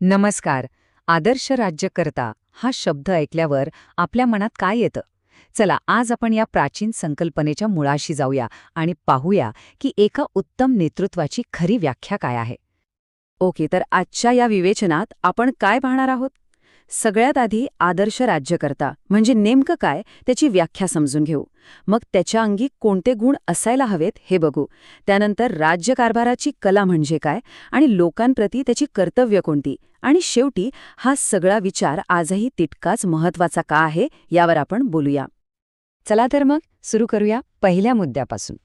नमस्कार. आदर्श राज्यकर्ता हा शब्द ऐकल्यावर आपल्या मनात काय येतं? चला आज आपण या प्राचीन संकल्पनेच्या मुळाशी जाऊया आणि पाहूया की एका उत्तम नेतृत्वाची खरी व्याख्या काय आहे. ओके तर आजच्या या विवेचनात आपण काय पाहणार आहोत? सगळ्यात आधी आदर्श राज्यकर्ता म्हणजे नेमकं काय त्याची व्याख्या समजून घेऊ. मग त्याच्या अंगी कोणते गुण असायला हवेत हे बघू. त्यानंतर राज्यकारभाराची कला म्हणजे काय आणि लोकांप्रती त्याची कर्तव्य कोणती? आणि शेवटी हा सगळा विचार आजही तितकाच महत्त्वाचा का आहे यावर आपण बोलूया. चला तर मग सुरू करूया पहिल्या मुद्द्यापासून.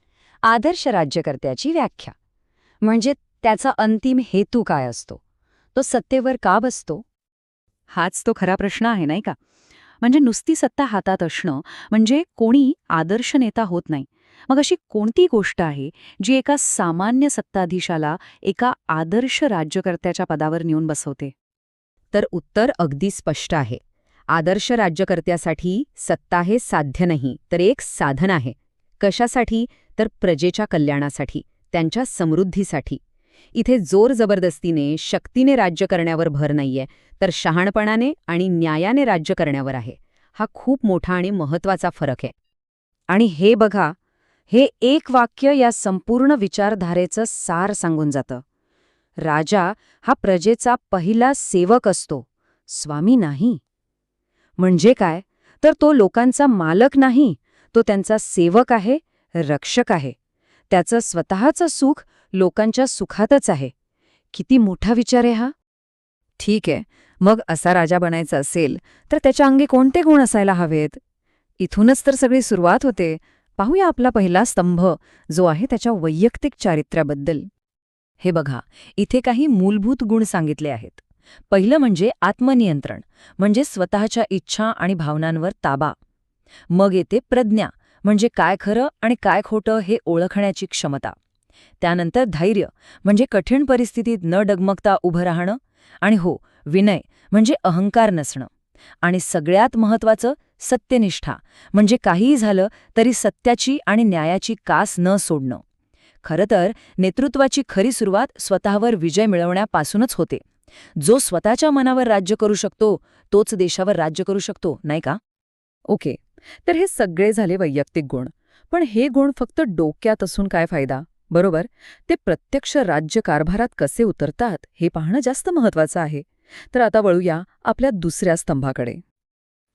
आदर्श राज्यकर्त्याची व्याख्या. म्हणजे त्याचा अंतिम हेतू काय असतो? तो सत्तेवर का बसतो? हाच तो खरा प्रश्न आहे नाही का? म्हणजे नुसती सत्ता हातात असणं म्हणजे कोणी आदर्श नेता होत नाही. मग अशी कोणती गोष्ट आहे जी एका सामान्य सत्ताधीशाला एका आदर्श राज्यकर्त्याच्या पदावर नेऊन बसवते? तर उत्तर अगदी स्पष्ट आहे. आदर्श राज्यकर्त्यासाठी सत्ता हे साध्य नाही तर एक साधन आहे. कशासाठी? तर प्रजेच्या कल्याणासाठी त्यांच्या समृद्धीसाठी. इथे जोर जबरदस्तीने शक्तीने राज्य करण्यावर भर नाहीये तर शहाणपणाने आणि न्यायाने राज्य करण्यावर आहे. हा खूप मोठा आणि महत्त्वाचा फरक आहे. आणि हे बघा हे एक वाक्य या संपूर्ण विचारधारेचं सार सांगून जातं. राजा हा प्रजेचा पहिला सेवक असतो. स्वामी नाही. म्हणजे काय? तर तो लोकांचा मालक नाही. तो त्यांचा सेवक आहे रक्षक आहे. त्याचं स्वतःचं सुख लोकांच्या सुखातच आहे. किती मोठा विचार आहे हा. ठीक आहे. मग असा राजा बनायचा असेल तर त्याच्या अंगी कोणते गुण असायला हवेत? इथूनच तर सगळी सुरुवात होते. पाहूया आपला पहिला स्तंभ जो आहे त्याच्या वैयक्तिक चारित्र्याबद्दल. हे बघा इथे काही मूलभूत गुण सांगितले आहेत. पहिलं म्हणजे आत्मनियंत्रण म्हणजे स्वतःच्या इच्छा आणि भावनांवर ताबा. मग येते प्रज्ञा म्हणजे काय खरं आणि काय खोटं हे ओळखण्याची क्षमता. त्यानंतर धैर्य म्हणजे कठीण परिस्थितीत न डगमगता उभं राहणं. आणि हो विनय म्हणजे अहंकार नसणं. आणि सगळ्यात महत्वाचं सत्यनिष्ठा. म्हणजे काहीही झालं तरी सत्याची आणि न्यायाची कास न सोडणं. खरं तर नेतृत्वाची खरी सुरुवात स्वतःवर विजय मिळवण्यापासूनच होते. जो स्वतःच्या मनावर राज्य करू शकतो तोच देशावर राज्य करू शकतो नाही का? ओके. तर हे सगळे झाले वैयक्तिक गुण. पण हे गुण फक्त डोक्यात असून काय फायदा? बरोबर? ते प्रत्यक्ष राज्य कारभारात कसे उतरतात हे पाहणं जास्त महत्वाचं आहे. तर आता वळूया आपल्या दुसऱ्या स्तंभाकडे.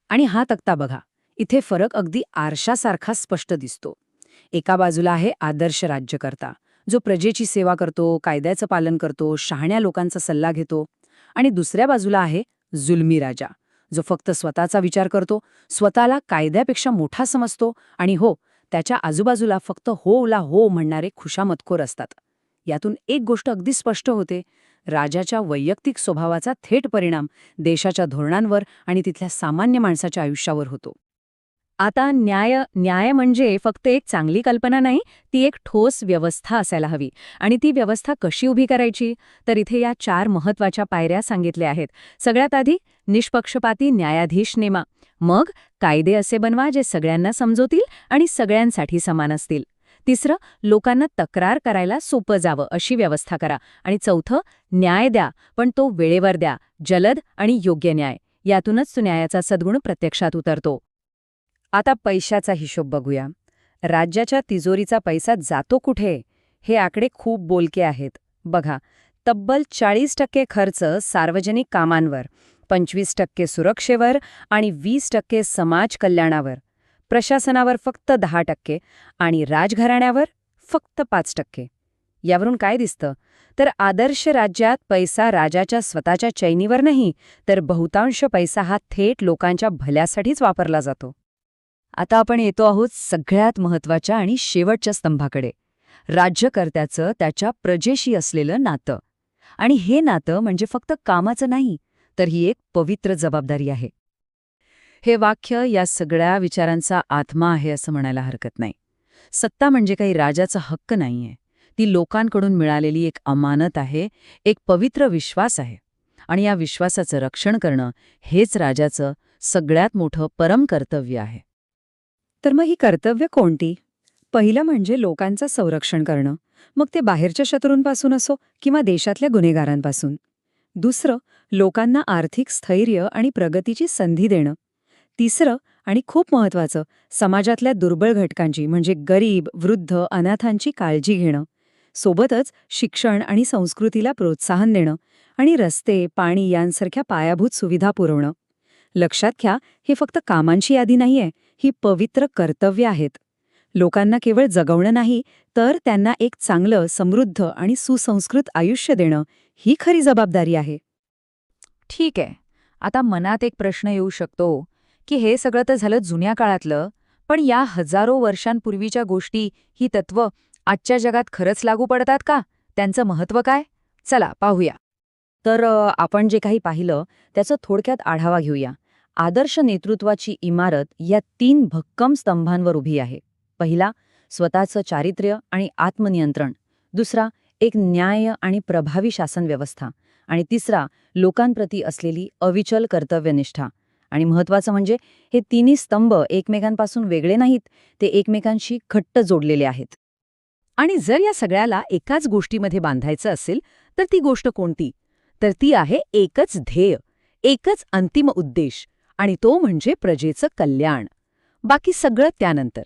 आणि हा तक्ता बघा. इथे फरक अगदी आरशासारखा स्पष्ट दिसतो. एका बाजूला आहे आदर्श राज्यकर्ता. जो प्रजेची सेवा करतो कायद्याचं पालन करतो शहाण्या लोकांचा सल्ला घेतो. आणि दुसऱ्या बाजूला आहे जुलमी राजा. जो फक्त स्वतःचा विचार करतो स्वतःला कायद्यापेक्षा मोठा समजतो आणि हो त्याच्या आजूबाजूला फक्त हो ला हो म्हणणारे खुशामतखोर असतात. यातून एक गोष्ट अगदी स्पष्ट होते. राजाच्या वैयक्तिक स्वभावाचा थेट परिणाम देशाच्या धोरणांवर आणि तिथल्या सामान्य माणसाच्या आयुष्यावर होतो. आता न्याय न्याय म्हणजे फक्त एक चांगली कल्पना नाही ती एक ठोस व्यवस्था असायला हवी. आणि ती व्यवस्था कशी उभी करायची? तर इथे या चार महत्त्वाच्या पायऱ्या सांगितल्या आहेत. सगळ्यात आधी निष्पक्षपाती न्यायाधीश नेमा. मग कायदे असे बनवा जे सगळ्यांना समजवतील आणि सगळ्यांसाठी समान असतील. तिसरं लोकांना तक्रार करायला सोपं जावं अशी व्यवस्था करा. आणि चौथं न्याय द्या पण तो वेळेवर द्या जलद आणि योग्य न्याय. यातूनच तो न्यायाचा सद्गुण प्रत्यक्षात उतरतो. आता पैशाचा हिशोब बघूया. राज्याच्या तिजोरीचा पैसा जातो कुठे? हे आकडे खूप बोलके आहेत. बघा तब्बल चाळीस टक्के खर्च सार्वजनिक कामांवर पंचवीस टक्के सुरक्षेवर आणि वीस टक्के समाज कल्याणावर. प्रशासनावर फक्त दहा टक्के आणि राजघराण्यावर फक्त पाच टक्के. यावरून काय दिसतं? तर आदर्श राज्यात पैसा राजाच्या स्वतःच्या चैनीवर नाही तर बहुतांश पैसा हा थेट लोकांच्या भल्यासाठीच वापरला जातो. आता आपण येतो आहोत सगळ्यात महत्त्वाच्या आणि शेवटच्या स्तंभाकडे. राज्यकर्त्याचं त्याच्या प्रजेशी असलेलं नातं. आणि हे नातं म्हणजे फक्त कामाचं नाही तर ही एक पवित्र जबाबदारी आहे. हे वाक्य या सगळ्या विचारांचा आत्मा आहे असं म्हणायला हरकत नाही. सत्ता म्हणजे काही राजाचा हक्क नाहीये. ती लोकांकडून मिळालेली एक अमानत आहे एक पवित्र विश्वास आहे. आणि या विश्वासाचं रक्षण करणं हेच राजाचं सगळ्यात मोठं परम कर्तव्य आहे. तर मग ही कर्तव्य कोणती? पहिलं म्हणजे लोकांचं संरक्षण करणं. मग ते बाहेरच्या शत्रूंपासून असो किंवा देशातल्या गुन्हेगारांपासून. दुसरं लोकांना आर्थिक स्थैर्य आणि प्रगतीची संधी देणं. तिसरं आणि खूप महत्वाचं समाजातल्या दुर्बळ घटकांची म्हणजे गरीब वृद्ध अनाथांची काळजी घेणं. सोबतच शिक्षण आणि संस्कृतीला प्रोत्साहन देणं आणि रस्ते पाणी यांसारख्या पायाभूत सुविधा पुरवणं. लक्षात घ्या हे फक्त कामांची यादी नाहीये ही पवित्र कर्तव्य आहेत. लोकांना केवळ जगवणं नाही तर त्यांना एक चांगलं समृद्ध आणि सुसंस्कृत आयुष्य देणं ही खरी जबाबदारी आहे. ठीक आहे. आता मनात एक प्रश्न येऊ शकतो. की हे सगळं तर झालं जुन्या काळातलं पण या हजारो वर्षांपूर्वीच्या गोष्टी ही तत्व आजच्या जगात खरंच लागू पडतात का? त्यांचं महत्त्व काय? चला पाहूया. तर आपण जे काही पाहिलं त्याचा थोडक्यात आढावा घेऊया. आदर्श नेतृत्वाची इमारत या तीन भक्कम स्तंभांवर उभी आहे. पहिला स्वतःचं चारित्र्य आणि आत्मनियंत्रण. दुसरा एक न्याय आणि प्रभावी शासन व्यवस्था. आणि तिसरा लोकांप्रती असलेली अविचल कर्तव्यनिष्ठा. आणि महत्त्वाचं म्हणजे हे तिन्ही स्तंभ एकमेकांपासून वेगळे नाहीत ते एकमेकांशी घट्ट जोडलेले आहेत. आणि जर या सगळ्याला एकाच गोष्टीमध्ये बांधायचं असेल तर ती गोष्ट कोणती? तर ती आहे एकच ध्येय एकच अंतिम उद्देश आणि तो म्हणजे प्रजेचं कल्याण. बाकी सगळं त्यानंतर.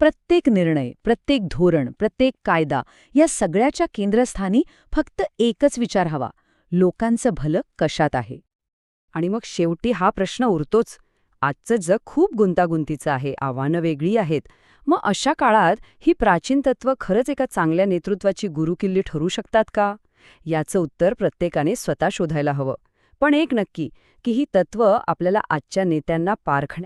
प्रत्येक निर्णय प्रत्येक धोरण प्रत्येक कायदा या सगळ्याच्या केंद्रस्थानी फक्त एकच विचार हवा लोकांचं भलं कशात आहे? आणि मग शेवटी हा प्रश्न उरतोच. आजचं जग खूप गुंतागुंतीचं आहे आव्हानं वेगळी आहेत. मग अशा काळात ही प्राचीन तत्व खरंच एका चांगल्या नेतृत्वाची गुरुकिल्ली ठरू शकतात का? याचं उत्तर प्रत्येकाने स्वतः शोधायला हवं. पण एक नक्की की ही तत्व आपल्याला आजच्या नेत्यांना पारखण्या